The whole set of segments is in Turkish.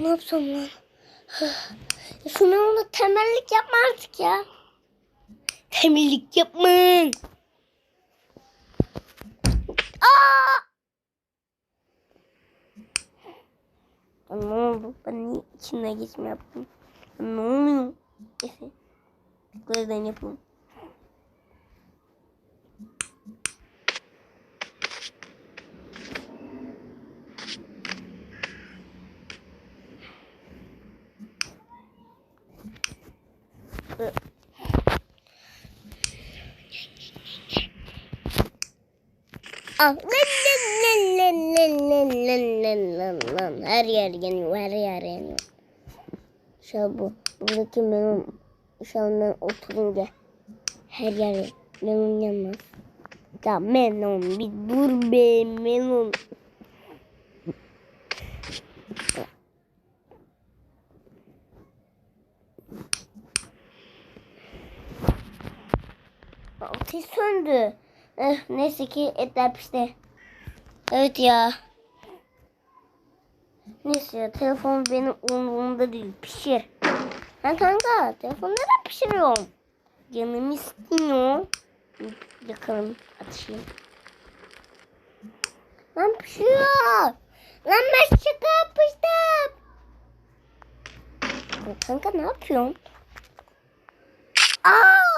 Ne yapsam lan? Şuna onu temellik yapma artık ya. Temellik yapmayın. Aa! Ne oldu? Ben niye içine geçme yaptım? Ne oluyor? Tekrardan yapalım. Her yer yanıyor her yer yanıyor. An bu buradaki benim şu oturunca her yer benim yanmaz. Ya melon bir dur be melon. Eh, neyse ki etler pişti. Evet ya. Neyse ya telefon benim umurumda değil. Pişir. Ha kanka telefon neden pişiriyorum? Canım istiyor. Yakalım atışayım. Lan pişiyor. Lan ben şaka yapmıştım. Ya Kanka ne yapıyorsun? Aa!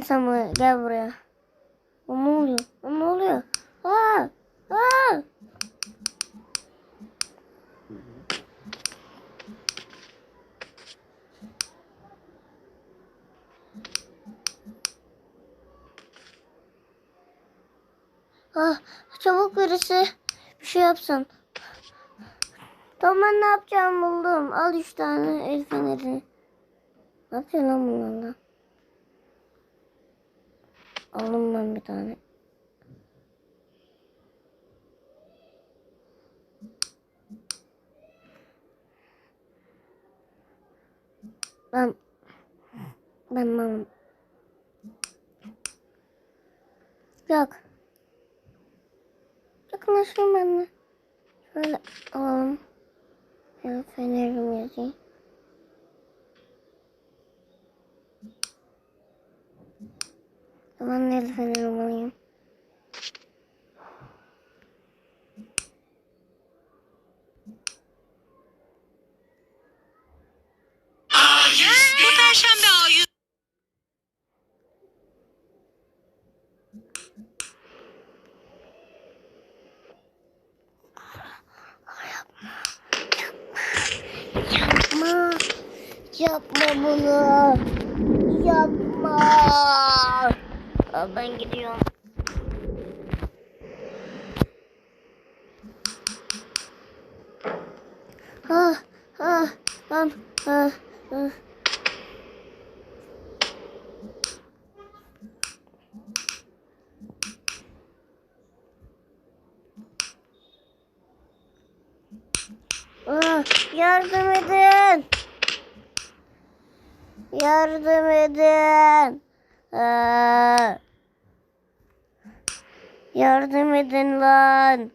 İnsan buraya, gel buraya. O ne oluyor? O ne oluyor? Aa, aa. Ah, çabuk birisi bir şey yapsın. Tamam ben ne yapacağım buldum. Al üç tane el feneri. Ne yapıyor lan bunlarla? Aldım ben bir tane. Ben ben malım. Yok. Yakınlaşın benimle. Şöyle alalım. Ya fenerim yazayım. Aman el feneri bulayım. Yapma bunu. Yapma. Aa, Ben gidiyorum. Ah, ah, ah, ah, ah. Ah, yardım edin. Yardım edin. Aa, yardım edin lan.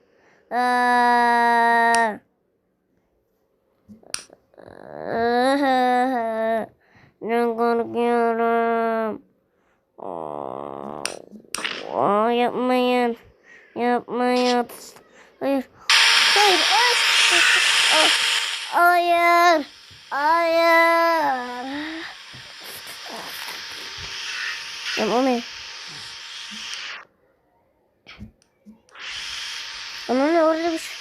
Aa. Ben korkuyorum. Aa, aa, yapmayın. Yapmayın. Hayır. Hayır. Hayır. Hayır. Lan o ne? Lan o ne orada bir şey.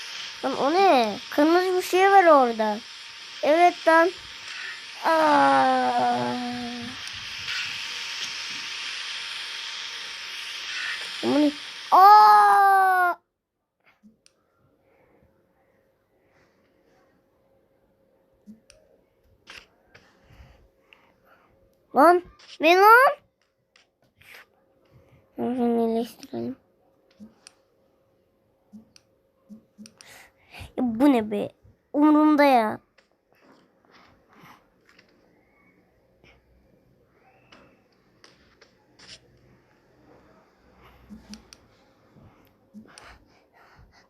Lan o ne? Kırmızı bir şey var orada. Evet lan. Aa. Bu ne? Aa! Lan ne lan? İyileştirelim. Ya bu ne be? Umurumda ya.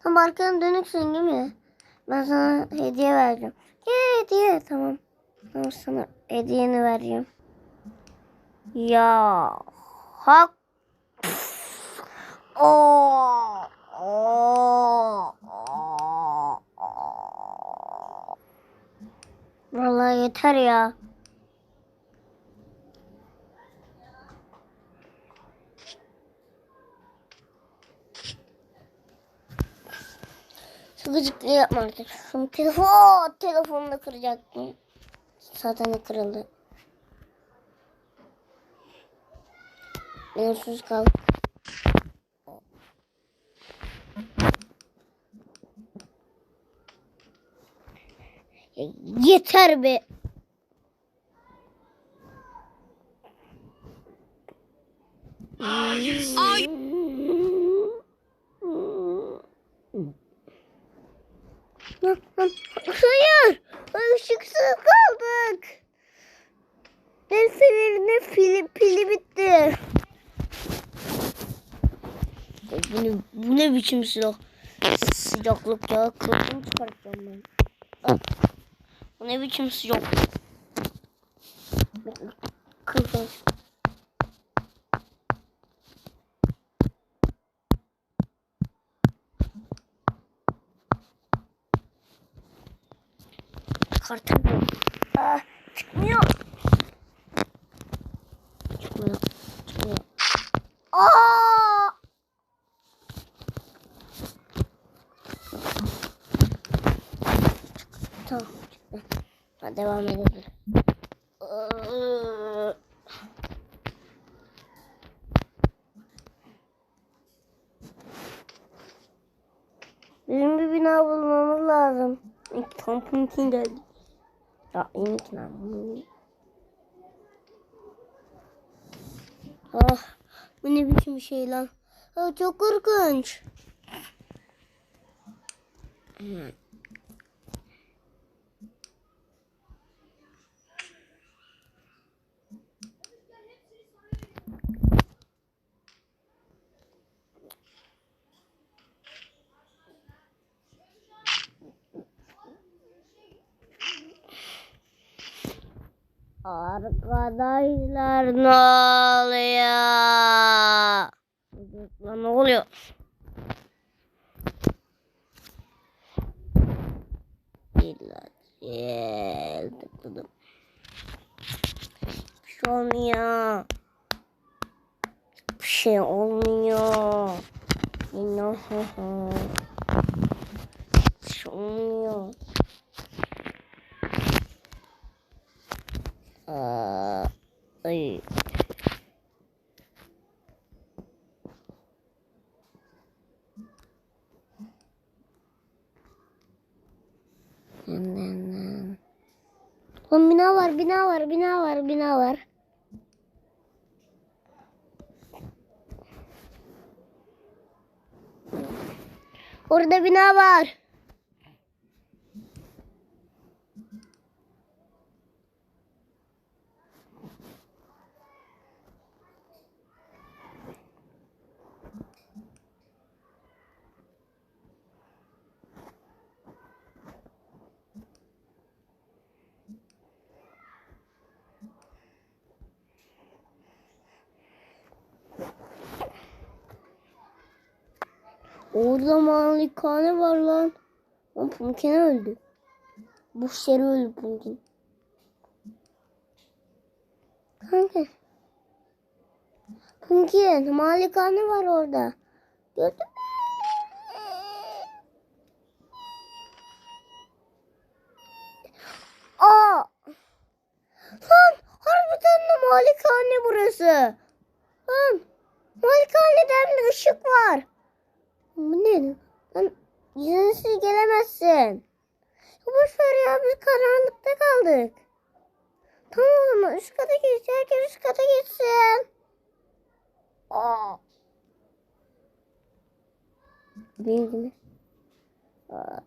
Tam arkanı dönüksün değil mi? Ben sana hediye vereceğim. Ya hediye tamam. Tamam sana hediyeni vereceğim. Ya hak. Oo. Oo. Vallahi yeter ya. Gıcıklığı yapma artık. Şu telefon, telefonunu kıracaktım. Zaten kırıldı. Ben sus kal. Ya Yeter be. Lan, lan, Hayır. Ay, Işıksız kaldık. El fenerine pili, pili bitti. Bu ne, bu ne biçim silah? Sıcaklık ya. Kılıfını çıkartacağım ben. Bu ne biçim sıcak? Bekle, Kılıfını çıkartamıyorum. Ah, çıkmıyor. Çıkmıyor. Çıkmıyor. Aa! Tamam. çıktı. Hadi devam edelim. Bizim bir bina bulmamız lazım. Kampın için geldik. Ya ilk ne? Ah, bu ne biçim şey lan? Ah, çok korkunç. Hmm. Arkadaşlar ne oluyor? Lan ne oluyor? İlaç tıkladım. Bir şey olmuyor. Bir şey olmuyor. İnan. Bir şey olmuyor. Aa, ay. Lan bina var, bina var, bina var, bina var. Orada bina var. Orada malikane var lan. Lan Pumpkin öldü. Bu seri öldü Pumpkin. Kanka. Pumpkin malikane var orada. Gördün mü? Aa! Lan harbiden de malikane burası. Lan malikane derli ışık var. Bu ne? Lan izinsiz gelemezsin. Ya Boş ver ya biz karanlıkta kaldık. Tamam o zaman üst kata geç. Herkes üst kata geçsin. Aa. Bilgi mi? Aa,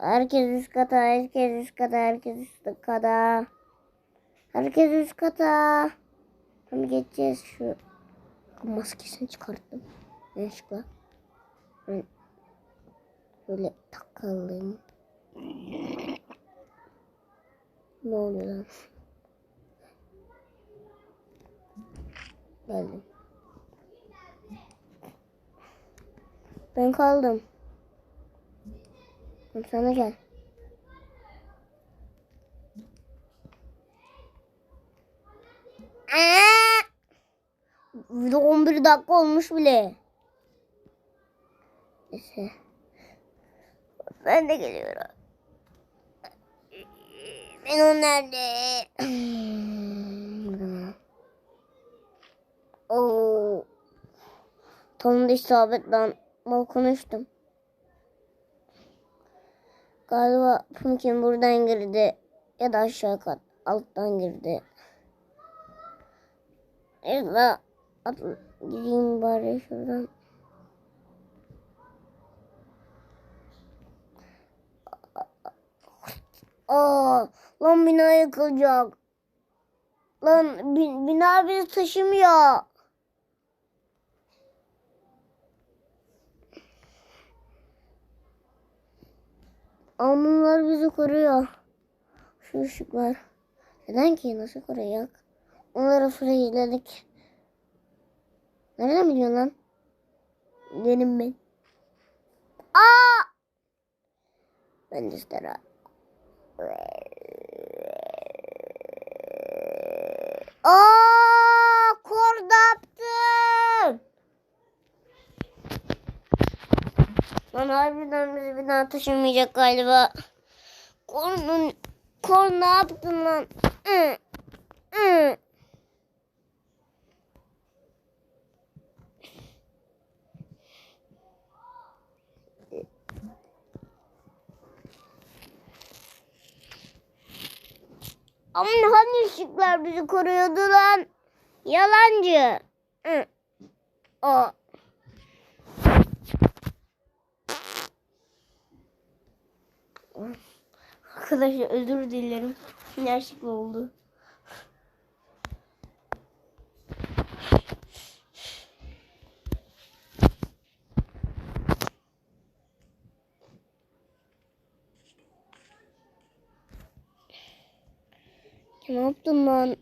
Herkes üst kata, herkes üst kata, herkes üst kata. Herkes üst kata. Tamam geçeceğiz şu. Maskesini çıkarttım. Yanlışlıkla. Ben böyle takalım. Ne oluyor lan? Geldim. Ben kaldım. Tamam, Sana gel. Aa! Video 11 dakika olmuş bile. Neyse. Ben de geliyorum. Ben o nerede? Oo. Tam da isabet lan. Mal konuştum. Galiba Pumpkin buradan girdi. Ya da aşağı kat. Alttan girdi. Ya da at, bari şuradan. Aa, lan bina yıkılacak. Lan bin- bina bizi taşımıyor. Almanlar bizi koruyor. Şu ışıklar. Neden ki? Nasıl koruyacak? Onları freezeledik. Nereden biliyorsun lan? Benim ben. Aa! Ben de isterim. Aa! Korda yaptım. Lan harbiden bizi bir daha taşımayacak galiba. Kornun, kor ne yaptın lan? Hı. Ama hani ışıklar bizi koruyordu lan? Yalancı. Hı. O. Arkadaşlar özür dilerim. Yanlışlıkla oldu. Ne yaptın lan?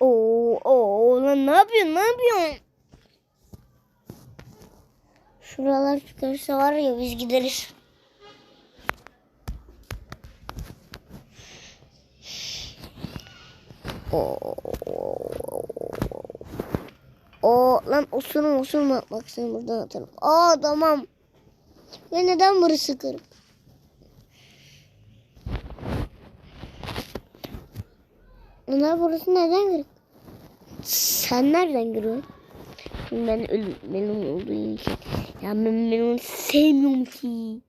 Oo, oo lan ne yapıyorsun? Ne yapıyorsun? Şuralar çıkarsa var ya biz gideriz. O lan osurma osurma. Bak seni buradan atarım. Aa tamam. Ya neden burası kırık? Onlar burası neden kırık? Sen nereden görüyorsun? Ben ölüm, benim olduğum için. Ya ben, ben onu sevmiyorum ki.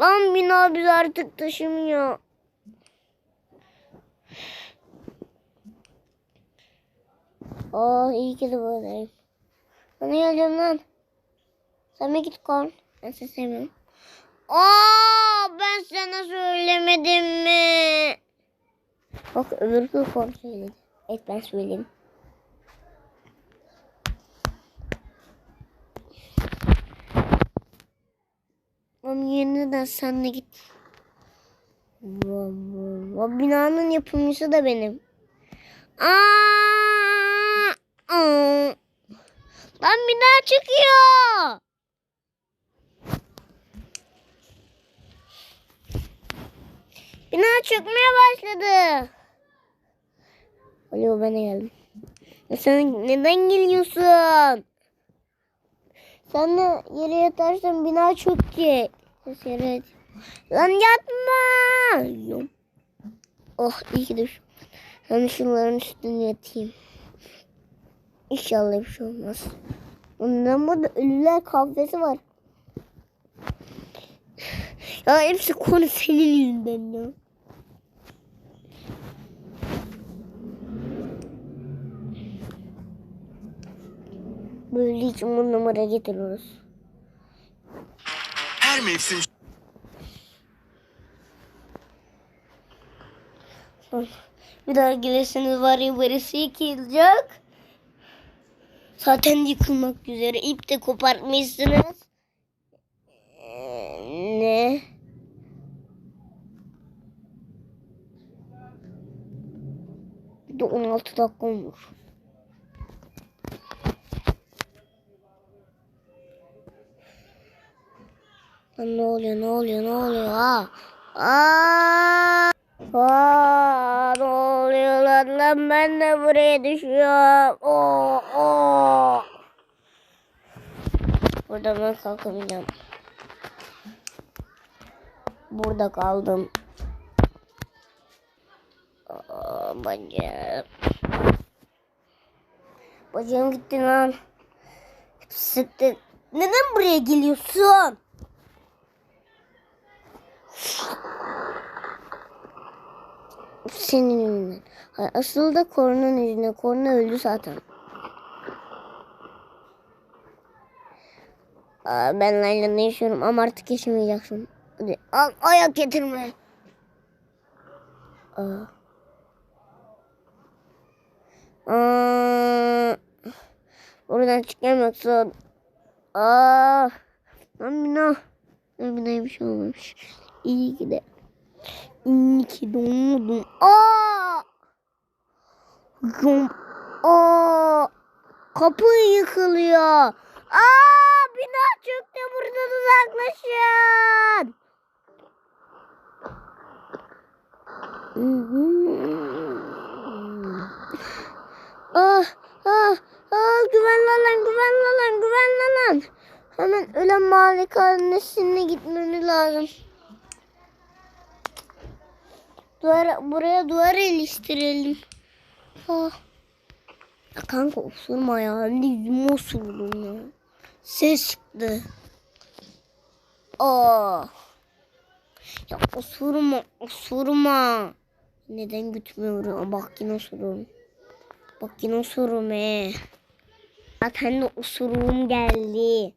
Lan bina bizi artık taşımıyor. Oh iyi ki de buradayım. Bana geleceğim lan. Sen bir git korn. Ben seni sevmiyorum. Aa ben sana söylemedim mi? Bak öbür kız korn söyledi. Evet ben söyledim. Ama yeniden sen de git. Va- Binanın yapımcısı da benim. Aa! Aa! Lan bina çıkıyor. Bina çökmeye başladı. Alo ben geldim. Sen neden geliyorsun? Sen de yere yatarsan bina çökecek. Lan yatma. Oh iyi ki şu. Ben şunların üstüne yatayım. İnşallah bir şey olmaz. Ondan burada ölüler kahvesi var. Ya hepsi konu senin yüzünden ya. Böyle hiç on numara getiriyoruz. Her mevsim Bir daha gelirseniz var ya birisi yıkılacak. Zaten yıkılmak üzere. İp de kopartmışsınız. Ee, ne? Bir de 16 dakika olmuş. Lan ne oluyor ne oluyor ne oluyor ha? Aa! Aa, ne oluyor lan, lan ben de buraya düşüyorum. Oo, oo. Burada ben kalkamayacağım. Burada kaldım. Aa, bacağım. Bacağım gitti lan. Sıktı. Neden buraya geliyorsun? Senin yüzünden. Hayır, asıl da koronanın yüzünden. Korona öldü zaten. Aa, ben Layla'nda yaşıyorum ama artık yaşamayacaksın. Hadi, al, ayak getirme. Aa. Aa, buradan çıkamazsın. Aa, lan bina. Lan binaya bir şey olmamış. İyi ki. İyi ki doğdum. Aa! Aa! Kapı yıkılıyor. Aa! Bina çöktü buradan uzaklaşın. Ah, ah, ah, güvenli alan, güvenli alan, güvenli alan. Hemen ölen malikanesine gitmemiz lazım. Duvar, buraya duvar iliştirelim. Ah. Ya kanka osurma ya. De yüzüme osurdun ya. Ses çıktı. Aa. Ya osurma, osurma. Neden götürmüyorum? Bak yine osururum. Bak yine osururum he. Zaten de osuruğum geldi.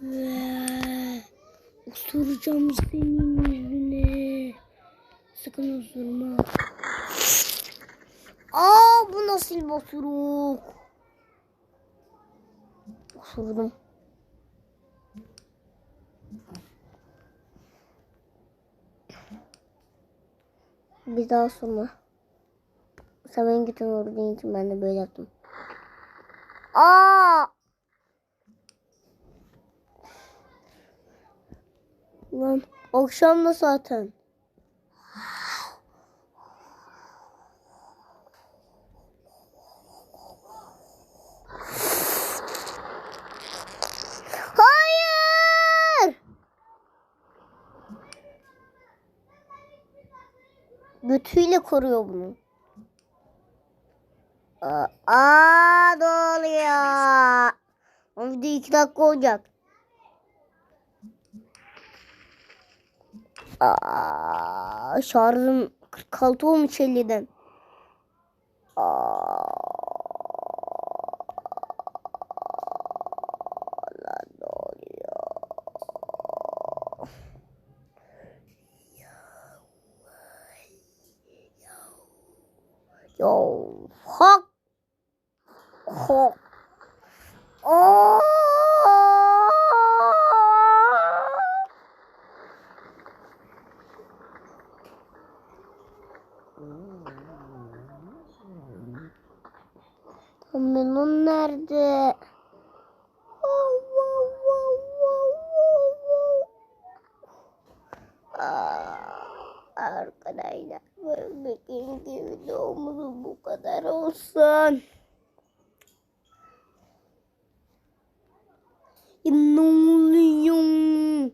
Osuracağım yüzüne. Sakın osurma. Aa bu nasıl bir osuruk? Osurdum. Bir daha osurma. Sen beni götün vurduğun için ben de böyle yaptım. Aa! Lan akşam da zaten. Hayır! Götüyle koruyor bunu. Aa, aa ne oluyor? O video iki dakika olacak. Aa, şarjım 46 olmuş 50'den. Aa, Yo, hak. Hak. Melon nerede? Wow, wow, wow, wow, wow, wow. Aa, Arkadaşlar benim gibi doğumuzun bu kadar olsun. Ya ne oluyor?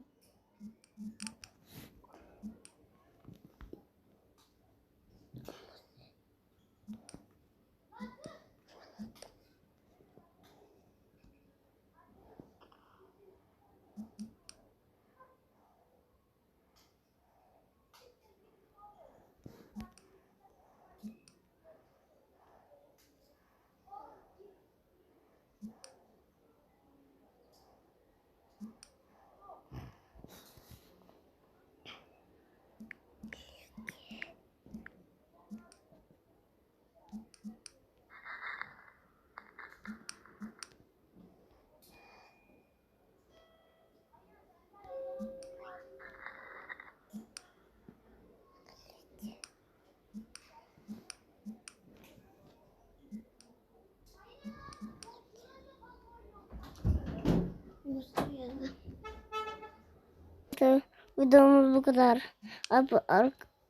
Videomuz bu kadar. Ab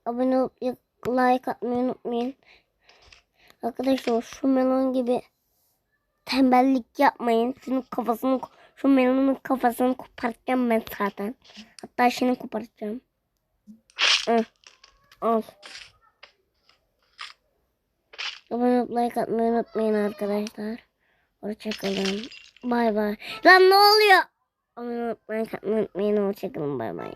abone olup like atmayı unutmayın. Arkadaşlar şu melon gibi tembellik yapmayın. Şunun kafasını şu melonun kafasını kopartacağım ben zaten. Hatta şimdi kopartacağım. Hı. Al. Abone olup like atmayı unutmayın arkadaşlar. Hoşçakalın. Bay bay. Lan ne oluyor? Abone atmayı unutmayın. Hoşçakalın. Bay bay.